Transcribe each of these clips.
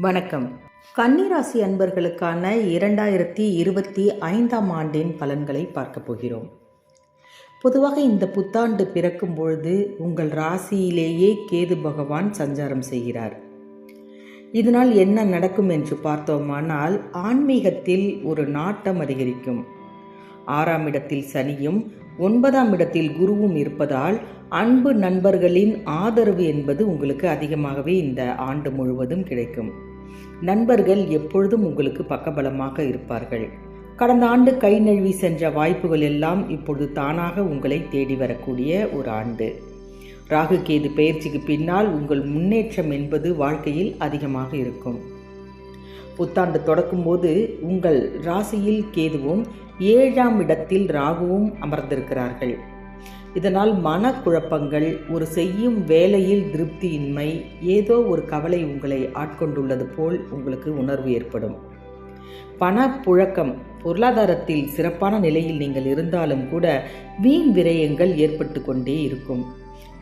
வணக்கம். கன்னிராசி அன்பர்களுக்கான இரண்டாயிரத்தி இருபத்தி ஐந்தாம் ஆண்டின் பலன்களை பார்க்க போகிறோம். பொதுவாக இந்த புத்தாண்டு பிறக்கும் பொழுது உங்கள் ராசியிலேயே கேது பகவான் சஞ்சாரம் செய்கிறார். இதனால் என்ன நடக்கும் என்று பார்த்தோமானால் ஆன்மீகத்தில் ஒரு நாட்டம் அதிகரிக்கும். ஆறாம் இடத்தில் சனியும் ஒன்பதாம் இடத்தில் குருவும் இருப்பதால் அன்பு நண்பர்களின் ஆதரவு என்பது உங்களுக்கு அதிகமாகவே இந்த ஆண்டு முழுவதும் கிடைக்கும். நண்பர்கள் எப்பொழுதும் உங்களுக்கு பக்கபலமாக இருப்பார்கள். கடந்த ஆண்டு கை நழுவி சென்ற வாய்ப்புகள் எல்லாம் இப்பொழுது தானாக உங்களை தேடி வரக்கூடிய ஒரு ஆண்டு. ராகு கேது பயிற்சிக்கு பின்னால் உங்கள் முன்னேற்றம் என்பது வாழ்க்கையில் அதிகமாக இருக்கும். புத்தாண்டு தொடக்கும்போது உங்கள் ராசியில் கேதுவும் ஏழாம் இடத்தில் ராகுவும் அமர்ந்திருக்கிறார்கள். இதனால் மனக்குழப்பங்கள் ஒரு செய்யும் வேலையில் திருப்தியின்மை ஏதோ ஒரு கவலை உங்களை ஆட்கொண்டுள்ளது போல் உங்களுக்கு உணர்வு ஏற்படும். பணப்புழக்கம் பொருளாதாரத்தில் சிறப்பான நிலையில் நீங்கள் இருந்தாலும் கூட வீண் விரயங்கள் ஏற்பட்டு கொண்டே இருக்கும்.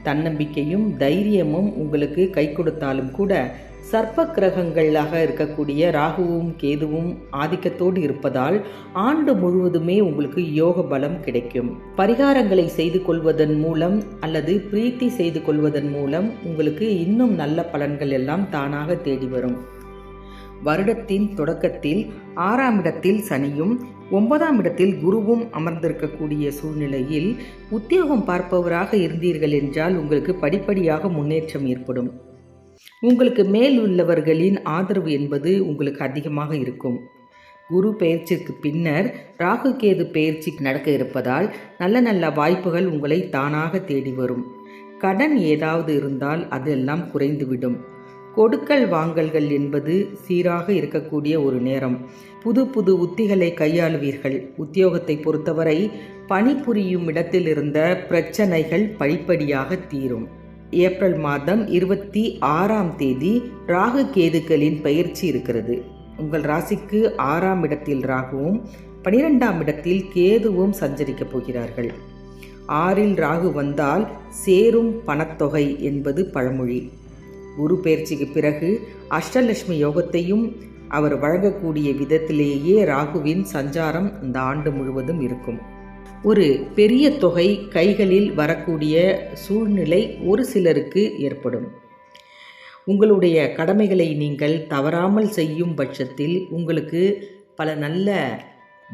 தன்னம்பிக்கையும் தைரியமும் உங்களுக்கு கை கொடுத்தாலும் கூட சர்ப்ப கிரகங்களாக இருக்கக்கூடிய ராகுவும் கேதுவும் ஆதிக்கத்தோடு இருப்பதால் ஆண்டு முழுவதுமே உங்களுக்கு யோக பலம் கிடைக்கும். பரிகாரங்களை செய்து கொள்வதன் மூலம் அல்லது பிரீத்தி செய்து கொள்வதன் மூலம் உங்களுக்கு இன்னும் நல்ல பலன்கள் எல்லாம் தானாக தேடி வரும். வருடத்தின் தொடக்கத்தில் ஆறாம் இடத்தில் சனியும் ஒன்பதாம் இடத்தில் குருவும் அமர்ந்திருக்கக்கூடிய சூழ்நிலையில் உத்தியோகம் பார்ப்பவராக இருந்தீர்கள் என்றால் உங்களுக்கு படிப்படியாக முன்னேற்றம் ஏற்படும். உங்களுக்கு மேல் உள்ளவர்களின் ஆதரவு என்பது உங்களுக்கு அதிகமாக இருக்கும். குரு பெயர்ச்சிக்கு பின்னர் ராகு கேது பெயர்ச்சி நடக்க இருப்பதால் நல்ல நல்ல வாய்ப்புகள் உங்களை தானாக தேடி வரும். கடன் ஏதாவது இருந்தால் அதெல்லாம் குறைந்துவிடும். கொடுக்கல் வாங்கல்கள் என்பது சீராக இருக்கக்கூடிய ஒரு நேரம். புது புது உத்திகளை கையாளுவீர்கள். உத்தியோகத்தை பொறுத்தவரை பணிபுரியும் இடத்தில் இருந்த பிரச்சனைகள் படிப்படியாக தீரும். ஏப்ரல் மாதம் இருபத்தி ஆறாம் தேதி ராகு கேதுக்களின் பயிற்சி இருக்கிறது. உங்கள் ராசிக்கு ஆறாம் இடத்தில் ராகுவும் பனிரெண்டாம் இடத்தில் கேதுவும் சஞ்சரிக்கப் போகிறார்கள். ஆறில் ராகு வந்தால் சேரும் பணத்தொகை என்பது பழமொழி. குரு பயிற்சிக்கு பிறகு அஷ்டலட்சுமி யோகத்தையும் அவர் வழங்கக்கூடிய விதத்திலேயே ராகுவின் சஞ்சாரம் இந்த ஆண்டு முழுவதும் இருக்கும். ஒரு பெரிய தொகை கைகளில் வரக்கூடிய சூழ்நிலை ஒரு சிலருக்கு ஏற்படும். உங்களுடைய கடமைகளை நீங்கள் தவறாமல் செய்யும் பட்சத்தில் உங்களுக்கு பல நல்ல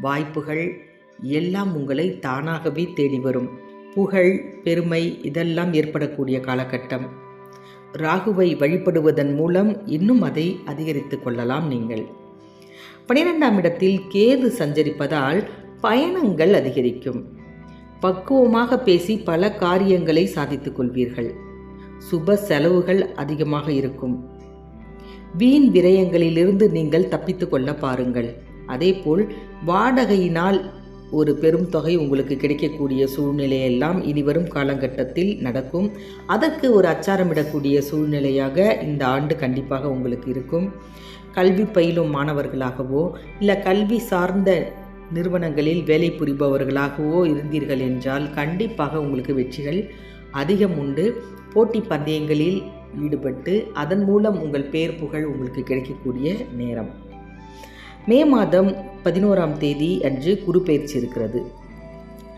வாய்ப்புகள் எல்லாம் உங்களை தானாகவே தேடி வரும். புகழ் பெருமை இதெல்லாம் ஏற்படக்கூடிய காலகட்டம். ராகுவை வழிபடுவதன் மூலம் இன்னும் அதை அதிகரித்து கொள்ளலாம் நீங்கள். பனிரெண்டாம் இடத்தில் கேது சஞ்சரிப்பதால் பயணங்கள் அதிகரிக்கும். பக்குவமாக பேசி பல காரியங்களை சாதித்துக் கொள்வீர்கள். சுப செலவுகள் அதிகமாக இருக்கும். வீண் விரயங்களிலிருந்து நீங்கள் தப்பித்துக் கொள்ள பாருங்கள். அதேபோல் வாடகையினால் ஒரு பெரும் தொகை உங்களுக்கு கிடைக்கக்கூடிய சூழ்நிலையெல்லாம் இனிவரும் காலகட்டத்தில் நடக்கும். அதற்கு ஒரு அச்சாரமிடக்கூடிய சூழ்நிலையாக இந்த ஆண்டு கண்டிப்பாக உங்களுக்கு இருக்கும். கல்வி பயிலும் மாணவர்களாகவோ இல்லை கல்வி சார்ந்த நிறுவனங்களில் வேலை புரிபவர்களாகவோ இருந்தீர்கள் என்றால் கண்டிப்பாக உங்களுக்கு வெற்றிகள் அதிகம் உண்டு. போட்டி பந்தயங்களில் ஈடுபட்டு அதன் மூலம் உங்கள் பேர் புகழ் உங்களுக்கு கிடைக்கக்கூடிய நேரம். மே மாதம் பதினோராம் தேதி அன்று குரு பயிற்சி இருக்கிறது.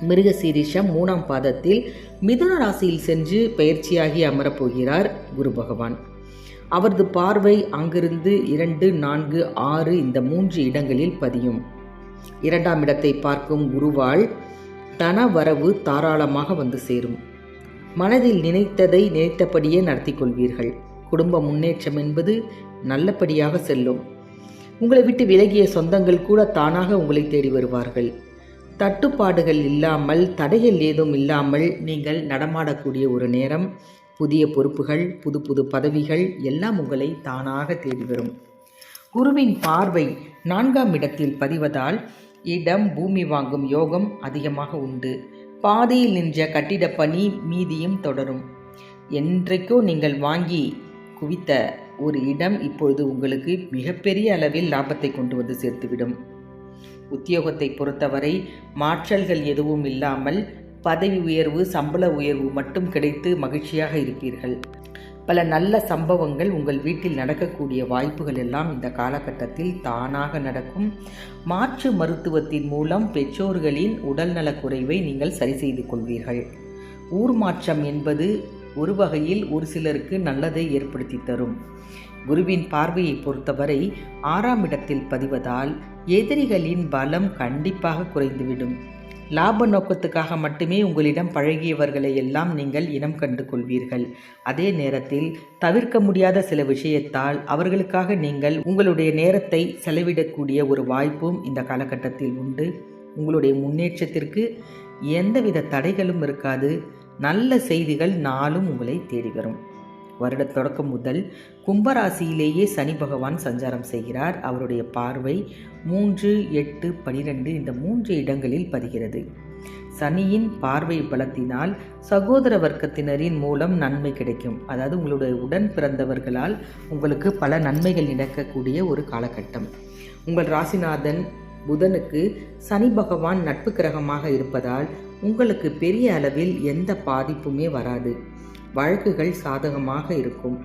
மிருக சீரிஷம் மூணாம் பாதத்தில் மிதுன ராசியில் சென்று பயிற்சியாகி அமரப்போகிறார் குரு பகவான். அவரது பார்வை அங்கிருந்து இரண்டு நான்கு ஆறு இந்த மூன்று இடங்களில் பதியும். இரண்டாம் இடத்தை பார்க்கும் குருவால் தன வரவு தாராளமாக வந்து சேரும். மனதில் நினைத்ததை நினைத்தபடியே நடத்தி கொள்வீர்கள். குடும்ப முன்னேற்றம் என்பது நல்லபடியாக செல்லும். உங்களை விட்டு விலகிய சொந்தங்கள் கூட தானாக உங்களை தேடி வருவார்கள். தட்டுப்பாடுகள் இல்லாமல் தடைகள் ஏதும் இல்லாமல் நீங்கள் நடமாடக்கூடிய ஒரு நேரம் புதிய பொறுப்புகள் புது புது பதவிகள் எல்லாம் உங்களை தானாக தேடி வரும். குருவின் பார்வை நான்காம் இடத்தில் பதிவதால் இடம் பூமி வாங்கும் யோகம் அதிகமாக உண்டு. பாதையில் நின்ற கட்டிட பணி மீதியும் தொடரும். என்றைக்கோ நீங்கள் வாங்கி குவித்த ஒரு இடம் இப்பொழுது உங்களுக்கு மிகப்பெரிய அளவில் லாபத்தை கொண்டு வந்து சேர்த்துவிடும். உத்தியோகத்தை பொறுத்தவரை மாற்றல்கள் எதுவும் இல்லாமல் பதவி உயர்வு சம்பள உயர்வு மட்டும் கிடைத்து மகிழ்ச்சியாக இருப்பீர்கள். பல நல்ல சம்பவங்கள் உங்கள் வீட்டில் நடக்கக்கூடிய வாய்ப்புகள் எல்லாம் இந்த காலகட்டத்தில் தானாக நடக்கும். மாற்று மருத்துவத்தின் மூலம் பெற்றோர்களின் உடல்நலக் குறைவை நீங்கள் சரி செய்து கொள்வீர்கள். ஊர் மாற்றம் என்பது ஒரு வகையில் ஒரு சிலருக்கு நல்லதை ஏற்படுத்தி தரும். குருவின் பார்வையை பொறுத்தவரை ஆறாம் இடத்தில் பதிவதால் எதிரிகளின் பலம் கண்டிப்பாக குறைந்துவிடும். லாப நோக்கத்துக்காக மட்டுமே உங்களிடம் பழகியவர்களை எல்லாம் நீங்கள் இனம் கண்டு கொள்வீர்கள் அதே நேரத்தில் தவிர்க்க முடியாத சில விஷயத்தால் அவர்களுக்காக நீங்கள் உங்களுடைய நேரத்தை செலவிடக்கூடிய ஒரு வாய்ப்பும் இந்த காலகட்டத்தில் உண்டு. உங்களுடைய முன்னேற்றத்திற்கு எந்தவித தடைகளும் இருக்காது. நல்ல செய்திகள் நாளும் உங்களை தேடி வரும். வருட தொடக்கம் முதல் கும்பராசியிலேயே சனி பகவான் சஞ்சாரம் செய்கிறார். அவருடைய பார்வை மூன்று எட்டு பனிரெண்டு இந்த மூன்று இடங்களில் பதிகிறது. சனியின் பார்வை பலத்தினால் சகோதர வர்க்கத்தினரின் மூலம் நன்மை கிடைக்கும். அதாவது உங்களுடைய உடன் பிறந்தவர்களால் உங்களுக்கு பல நன்மைகள் நடக்கக்கூடிய ஒரு காலகட்டம். உங்கள் ராசிநாதன் புதனுக்கு சனி பகவான் நட்பு கிரகமாக இருப்பதால் உங்களுக்கு பெரிய அளவில் எந்த பாதிப்புமே வராது. வழக்குகள் சாதகமாக இருக்கும்.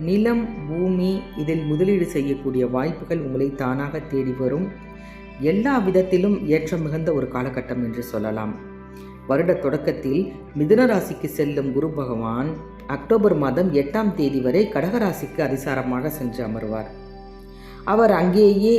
நிலம் பூமி இதில் முதலீடு செய்யக்கூடிய வாய்ப்புகள் உங்களை தானாக தேடி வரும். எல்லா விதத்திலும் ஏற்றம் மிகுந்த ஒரு காலகட்டம் என்று சொல்லலாம். வருட தொடக்கத்தில் மிதுன ராசிக்கு செல்லும் குரு பகவான் அக்டோபர் மாதம் எட்டாம் தேதி வரை கடகராசிக்கு அதிசாரமாக சென்று அமர்வார். அவர் அங்கேயே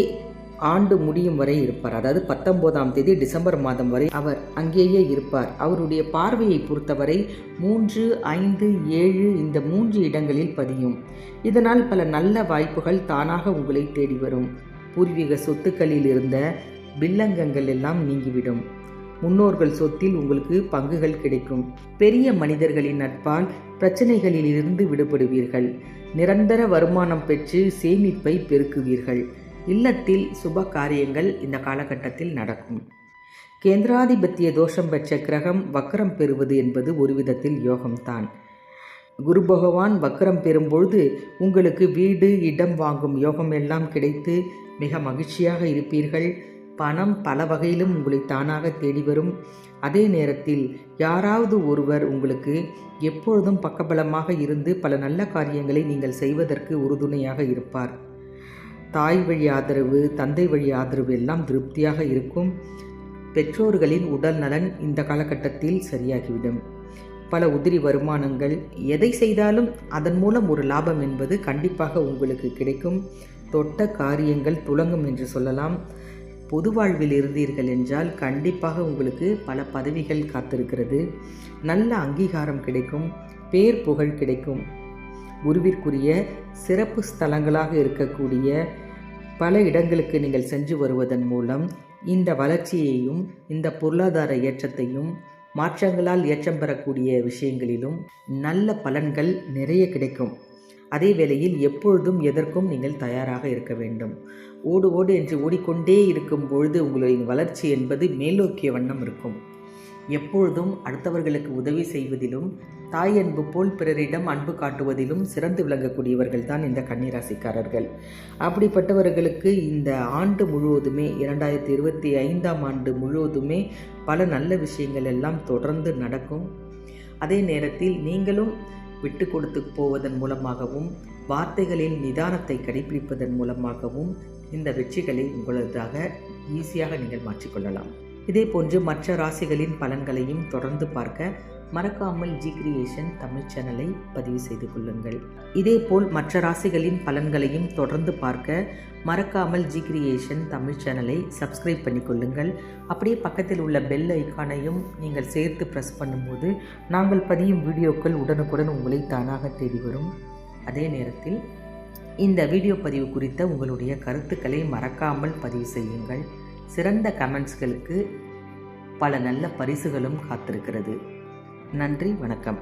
ஆண்டு முடியும் வரை இருப்பார். அதாவது பத்தொன்பதாம் தேதி டிசம்பர் மாதம் வரை அவர் அங்கேயே இருப்பார். அவருடைய பார்வையை பொறுத்தவரை மூன்று ஐந்து ஏழு இந்த மூன்று இடங்களில் பதியும். இதனால் பல நல்ல வாய்ப்புகள் தானாக உங்களை தேடி வரும். பூர்வீக சொத்துக்களில் இருந்த வில்லங்கங்கள் எல்லாம் நீங்கிவிடும். முன்னோர்கள் சொத்தில் உங்களுக்கு பங்குகள் கிடைக்கும். பெரிய மனிதர்களின் நட்பால் பிரச்சனைகளில் இருந்து விடுபடுவீர்கள். நிரந்தர வருமானம் பெற்று சேமிப்பை பெருக்குவீர்கள். இல்லத்தில் சுப காரியங்கள் இந்த காலகட்டத்தில் நடக்கும். கேந்திராதிபத்திய தோஷம் பெற்ற கிரகம் வக்கரம் பெறுவது என்பது ஒரு விதத்தில் யோகம்தான். குரு பகவான் வக்கரம் பெறும்பொழுது உங்களுக்கு வீடு இடம் வாங்கும் யோகம் எல்லாம் கிடைத்து மிக மகிழ்ச்சியாக இருப்பீர்கள். பணம் பல வகையிலும் உங்களை தானாக தேடி வரும். அதே நேரத்தில் யாராவது ஒருவர் உங்களுக்கு எப்பொழுதும் பக்கபலமாக இருந்து பல நல்ல காரியங்களை நீங்கள் செய்வதற்கு உறுதுணையாக இருப்பார். தாய் வழி ஆதரவு தந்தை வழி ஆதரவு எல்லாம் திருப்தியாக இருக்கும். பெற்றோர்களின் உடல் நலன் இந்த காலகட்டத்தில் சரியாகிவிடும். பல உதிரி வருமானங்கள் எதை செய்தாலும் அதன் மூலம் ஒரு லாபம் என்பது கண்டிப்பாக உங்களுக்கு கிடைக்கும். தொட்ட காரியங்கள் துளங்கும் என்று சொல்லலாம். பொது வாழ்வில் இருந்தீர்கள் என்றால் கண்டிப்பாக உங்களுக்கு பல பதவிகள் காத்திருக்கிறது. நல்ல அங்கீகாரம் கிடைக்கும். பேர் புகழ் கிடைக்கும். குருவிற்குரிய சிறப்பு ஸ்தலங்களாக இருக்கக்கூடிய பல இடங்களுக்கு நீங்கள் சென்று வருவதன் மூலம் இந்த வளர்ச்சியையும் இந்த பொருளாதார ஏற்றத்தையும் மாற்றங்களால் ஏற்றம் பெறக்கூடிய விஷயங்களிலும் நல்ல பலன்கள் நிறைய கிடைக்கும். அதே வேளையில் எப்பொழுதும் எதற்கும் நீங்கள் தயாராக இருக்க வேண்டும். ஓடு ஓடு என்று ஓடிக்கொண்டே இருக்கும் பொழுது உங்களின் வளர்ச்சி என்பது மேலோக்கிய வண்ணம் இருக்கும். எப்பொழுதும் அடுத்தவர்களுக்கு உதவி செய்வதிலும் தாய் அன்பு போல் பிறரிடம் அன்பு காட்டுவதிலும் சிறந்து விளங்கக்கூடியவர்கள் தான் இந்த கன்னிராசிக்காரர்கள். அப்படிப்பட்டவர்களுக்கு இந்த ஆண்டு முழுவதுமே இரண்டாயிரத்தி இருபத்தி ஐந்தாம் ஆண்டு முழுவதுமே பல நல்ல விஷயங்கள் எல்லாம் தொடர்ந்து நடக்கும். அதே நேரத்தில் நீங்களும் விட்டு கொடுத்து போவதன் மூலமாகவும் வார்த்தைகளில் நிதானத்தை கடைபிடிப்பதன் மூலமாகவும் இந்த வெற்றிகளை உங்களதாக ஈஸியாக நீங்கள் மாற்றிக்கொள்ளலாம் இதே போன்று மற்ற ராசிகளின் பலன்களையும் தொடர்ந்து பார்க்க மறக்காமல் ஜி கிரியேஷன் தமிழ் சேனலை பதிவு செய்து கொள்ளுங்கள். இதேபோல் மற்ற ராசிகளின் பலன்களையும் தொடர்ந்து பார்க்க மறக்காமல் ஜி கிரியேஷன் தமிழ் சேனலை சப்ஸ்கிரைப் பண்ணிக்கொள்ளுங்கள் அப்படியே பக்கத்தில் உள்ள பெல் ஐக்கானையும் நீங்கள் சேர்த்து ப்ரெஸ் பண்ணும்போது நாங்கள் பதியும் வீடியோக்கள் உடனுக்குடன் உங்களை தானாக தேடி வரும். அதே நேரத்தில் இந்த வீடியோ பதிவு குறித்த உங்களுடைய கருத்துக்களை மறக்காமல் பதிவு செய்யுங்கள். சிறந்த கமெண்ட்ஸ்களுக்கு பல நல்ல பரிசுகளும் காத்திருக்கிறது. நன்றி வணக்கம்.